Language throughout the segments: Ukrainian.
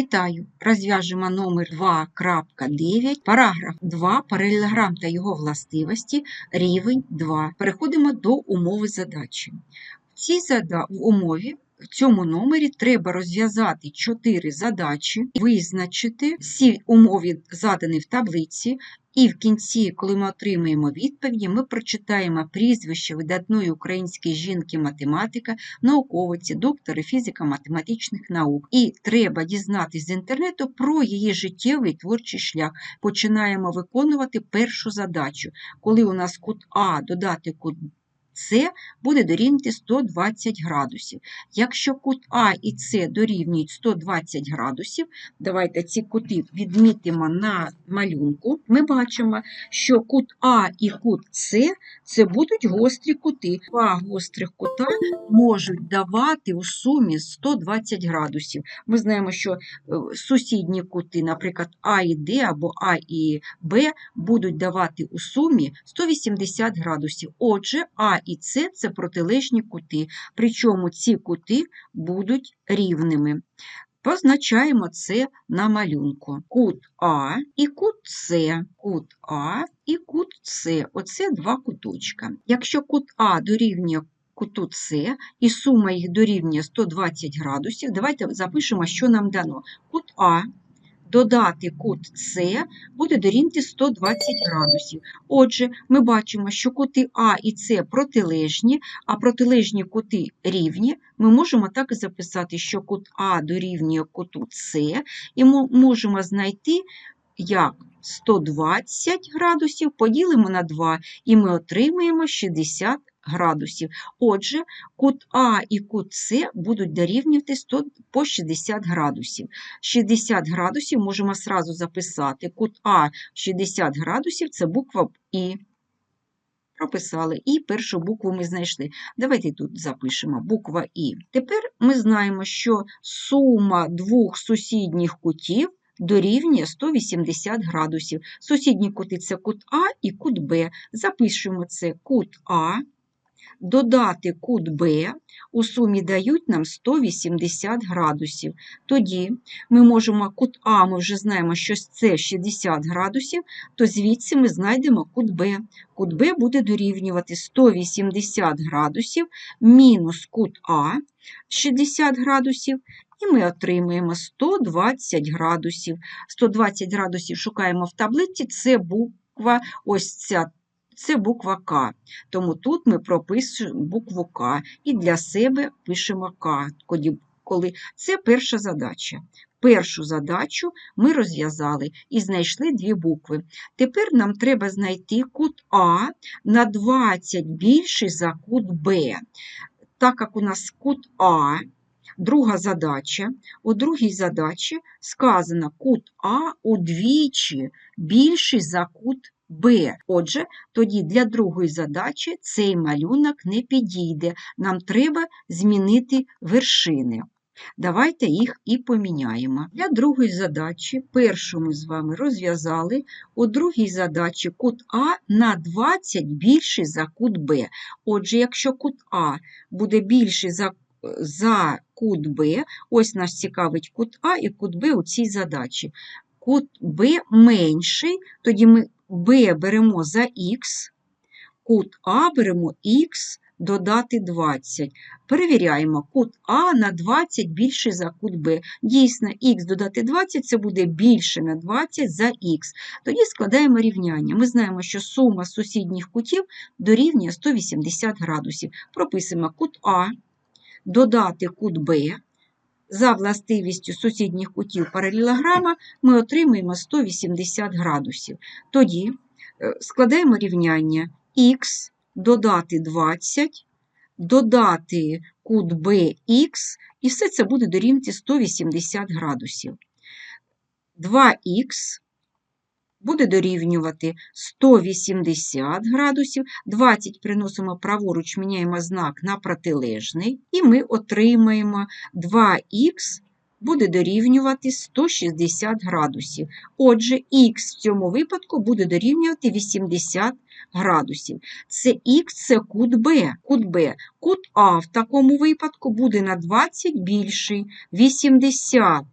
Вітаю! Розв'яжемо номер 2.9, параграф 2, паралелограм та його властивості, рівень 2. Переходимо до умови задачі. В цій зада... в умові в цьому номері треба розв'язати 4 задачі, визначити всі умови, задані в таблиці, і в кінці, коли ми отримаємо відповіді, ми прочитаємо прізвище видатної української жінки-математика, науковиці, доктори фізико-математичних наук. І треба дізнатися з інтернету про її життєвий творчий шлях. Починаємо виконувати першу задачу. Коли у нас кут А додати кут С буде дорівнювати 120 градусів. Якщо кут А і С дорівнюють 120 градусів, давайте ці кути відмітимо на малюнку, ми бачимо, що кут А і кут С це будуть гострі кути. Два гострих кута можуть давати у сумі 120 градусів. Ми знаємо, що е, сусідні кути, наприклад, А і Д або А і Б, будуть давати у сумі 180 градусів. Отже, А і С це протилежні кути, причому ці кути будуть рівними. Позначаємо це на малюнку. Кут А і кут С, кут А і кут С. Оце два куточка. Якщо кут А дорівнює куту С і сума їх дорівнює 120 градусів, давайте запишемо, що нам дано. Кут А додати кут С буде дорівнювати 120 градусів. Отже, ми бачимо, що кути А і С протилежні, а протилежні кути рівні. Ми можемо так і записати, що кут А дорівнює куту С, і ми можемо знайти, як 120 градусів поділимо на 2, і ми отримаємо 60 градусів. Отже, кут А і кут С будуть дорівнювати 100 по 60 градусів. 60 градусів можемо сразу записати. Кут А 60 градусів це буква І. Прописали. І першу букву ми знайшли. Давайте тут запишемо буква І. Тепер ми знаємо, що сума двох сусідніх кутів дорівнює 180 градусів. Сусідні кути це кут А і кут Б. Запишемо це кут А додати кут Б у сумі дають нам 180 градусів. Тоді ми можемо кут А, ми вже знаємо, що це 60 градусів, то звідси ми знайдемо кут Б. Кут Б буде дорівнювати 180 градусів мінус кут А 60 градусів. І ми отримуємо 120 градусів. 120 градусів шукаємо в таблиці, це буква, ось ця це буква К. Тому тут ми прописуємо букву К і для себе пишемо К, коли це перша задача. Першу задачу ми розв'язали і знайшли дві букви. Тепер нам треба знайти кут А на 20 більший за кут Б. Так як у нас кут А, друга задача, у другій задачі сказано кут А удвічі більший за кут Б. Отже, тоді для другої задачі цей малюнок не підійде. Нам треба змінити вершини. Давайте їх і поміняємо. Для другої задачі першу ми з вами розв'язали, у другій задачі кут А на 20 більший за кут Б. Отже, якщо кут А буде більший за за кут Б, ось нас цікавить кут А і кут Б у цій задачі. Кут Б менший, тоді ми b беремо за х, кут А беремо х додати 20. Перевіряємо, кут А на 20 більший за кут Б. Дійсно, х додати 20 це буде більше на 20 за х. Тоді складаємо рівняння. Ми знаємо, що сума сусідніх кутів дорівнює 180 градусів. Прописуємо кут А, додати кут Б. За властивістю сусідніх кутів паралелограма ми отримуємо 180 градусів. Тоді е, складаємо рівняння х додати 20, додати кут bx, і все це буде дорівнювати 180 градусів. 2х буде дорівнювати 180 градусів, 20 приносимо праворуч, міняємо знак на протилежний, і ми отримаємо 2х буде дорівнювати 160 градусів. Отже, х в цьому випадку буде дорівнювати 80 градусів. Це х це кут Б. Кут Б. Кут А в такому випадку буде на 20 більший 80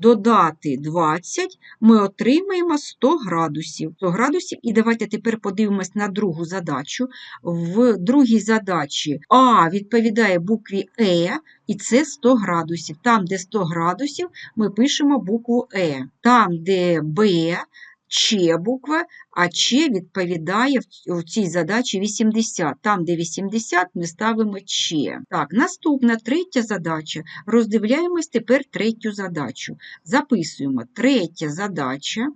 додати 20, ми отримаємо 100 градусів. 100 градусів. І давайте тепер подивимось на другу задачу. В другій задачі А відповідає букві Е, і це 100 градусів. Там, де 100 градусів, ми пишемо букву Е. Там, де Б, Ч буква, а Ч відповідає в- цій задачі 80. Там, де 80, ми ставимо Ч. Так, наступна третя задача. Роздивляємось тепер третю задачу. Записуємо третя задача.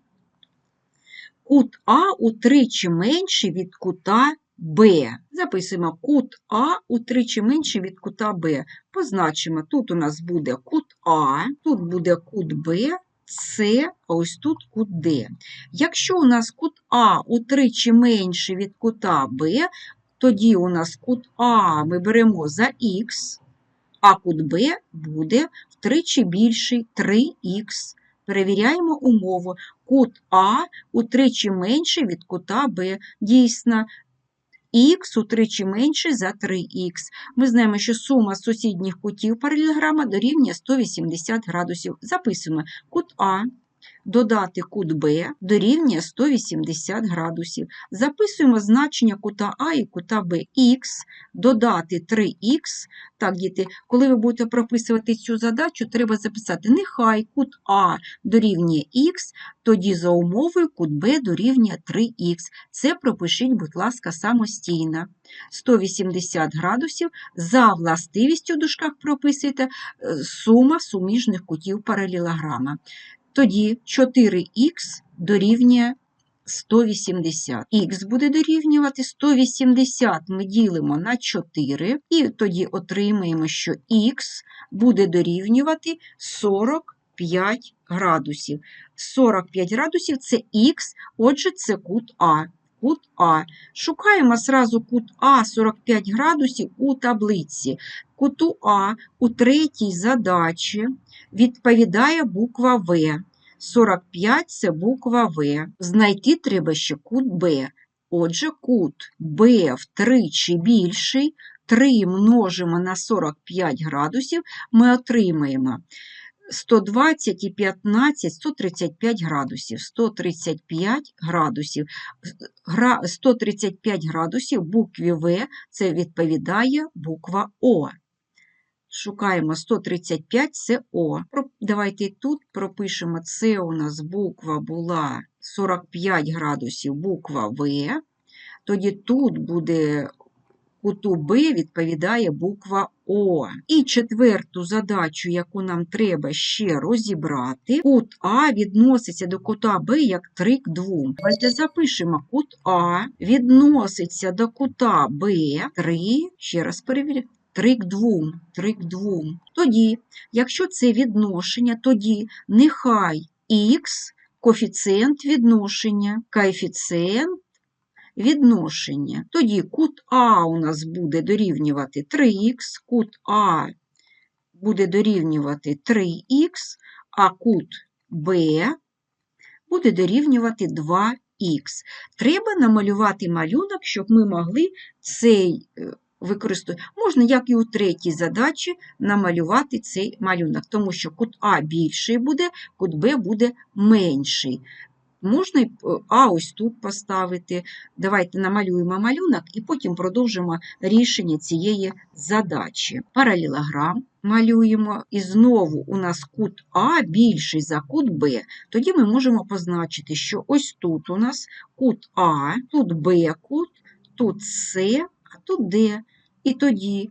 Кут А утричі менший від кута Б. Записуємо кут А утричі менший від кута Б. Позначимо, тут у нас буде кут А, тут буде кут Б, С, а ось тут кут Д. Якщо у нас кут А утричі менший від кута Б, тоді у нас кут А ми беремо за х, а кут Б буде втричі більший 3х. Перевіряємо умову. Кут А утричі менший від кута Б. Дійсно, х утричі менше за 3х. Ми знаємо, що сума сусідніх кутів паралелограма дорівнює 180 градусів. Записуємо кут А додати кут Б дорівнює 180 градусів. Записуємо значення кута А і кута Б. Х додати 3х. Так, діти, коли ви будете прописувати цю задачу, треба записати нехай кут А дорівнює х, тоді за умовою кут Б дорівнює 3х. Це пропишіть, будь ласка, самостійно. 180 градусів за властивістю в дужках прописуєте е, сума суміжних кутів паралелограма. Тоді 4х дорівнює 180. Х буде дорівнювати 180 ми ділимо на 4, і тоді отримаємо, що х буде дорівнювати 45 градусів. 45 градусів це х, отже, це кут А. Кут А. Шукаємо зразу кут А 45 градусів у таблиці. Куту А у третій задачі відповідає буква В. 45 це буква В. Знайти треба ще кут Б. Отже, кут Б втричі більший. 3 множимо на 45 градусів, ми отримаємо 120 і 15, 135 градусів. 135 градусів. 135 градусів букві В це відповідає буква О. Шукаємо 135 це О. Давайте тут пропишемо, це у нас буква була 45 градусів, буква В. Тоді тут буде куту Б відповідає буква О. І четверту задачу, яку нам треба ще розібрати, кут А відноситься до кута Б як 3 к 2. Давайте запишемо, кут А відноситься до кута Б 3, ще раз перевіряємо. 3 к 2, 3 к 2. Тоді, якщо це відношення, тоді нехай х коефіцієнт відношення, коефіцієнт відношення. Тоді кут А у нас буде дорівнювати 3х, кут А буде дорівнювати 3х, а кут Б буде дорівнювати 2х. Треба намалювати малюнок, щоб ми могли цей е, використовувати. Можна, як і у третій задачі, намалювати цей малюнок, тому що кут А більший буде, кут Б буде менший. Можна е, А ось тут поставити. Давайте намалюємо малюнок і потім продовжимо рішення цієї задачі. Паралелограм малюємо, і знову у нас кут А більший за кут Б. Тоді ми можемо позначити, що ось тут у нас кут А, тут Б кут, тут С, а тут Д. І тоді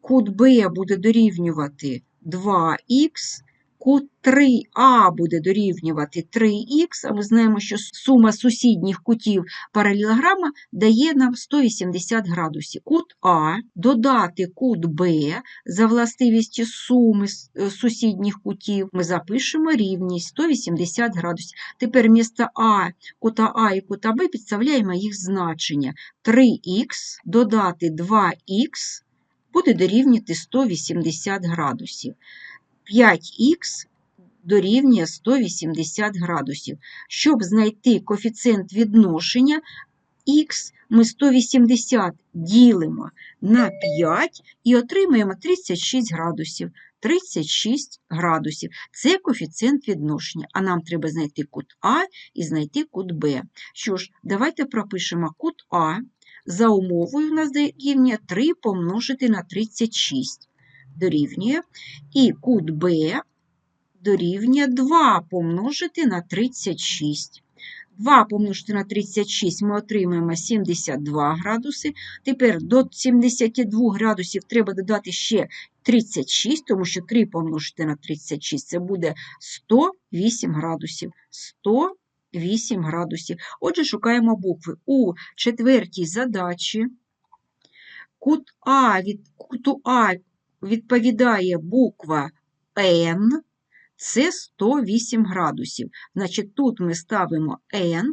кут Б буде дорівнювати 2х, кут 3А буде дорівнювати 3х, а ми знаємо, що сума сусідніх кутів паралелограма дає нам 180 градусів. Кут А додати кут Б за властивістю суми е, сусідніх кутів ми запишемо рівність 180 градусів. Тепер місто А, кута А і кута Б підставляємо їх значення. 3х додати 2х буде дорівнювати 180 градусів. 5х дорівнює 180 градусів. Щоб знайти коефіцієнт відношення х, ми 180 ділимо на 5 і отримаємо 36 градусів. 36 градусів. Це коефіцієнт відношення, а нам треба знайти кут А і знайти кут Б. Що ж, давайте пропишемо кут А. За умовою у нас дорівнює 3 помножити на 36 дорівнює, і кут Б дорівнює 2 помножити на 36. 2 помножити на 36 ми отримаємо 72 градуси. Тепер до 72 градусів треба додати ще 36, тому що 3 помножити на 36 це буде 108 градусів. 108 градусів. Отже, шукаємо букви. У четвертій задачі кут А від куту А відповідає буква N, це 108 градусів. Значить, тут ми ставимо N,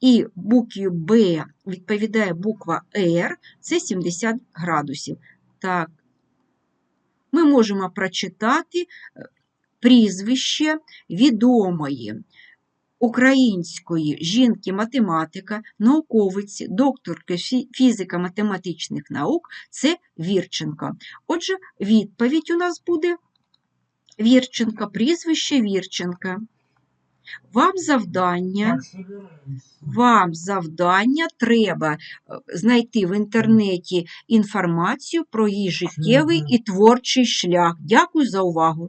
і букві Б відповідає буква R, це 70 градусів. Так, ми можемо прочитати е, прізвище відомої української жінки-математика, науковиці, докторки фі- фізико-математичних наук це Вірченко. Отже, відповідь у нас буде Вірченка, прізвище Вірченка. Вам завдання, вам завдання треба е, знайти в інтернеті інформацію про її життєвий і творчий шлях. Дякую за увагу.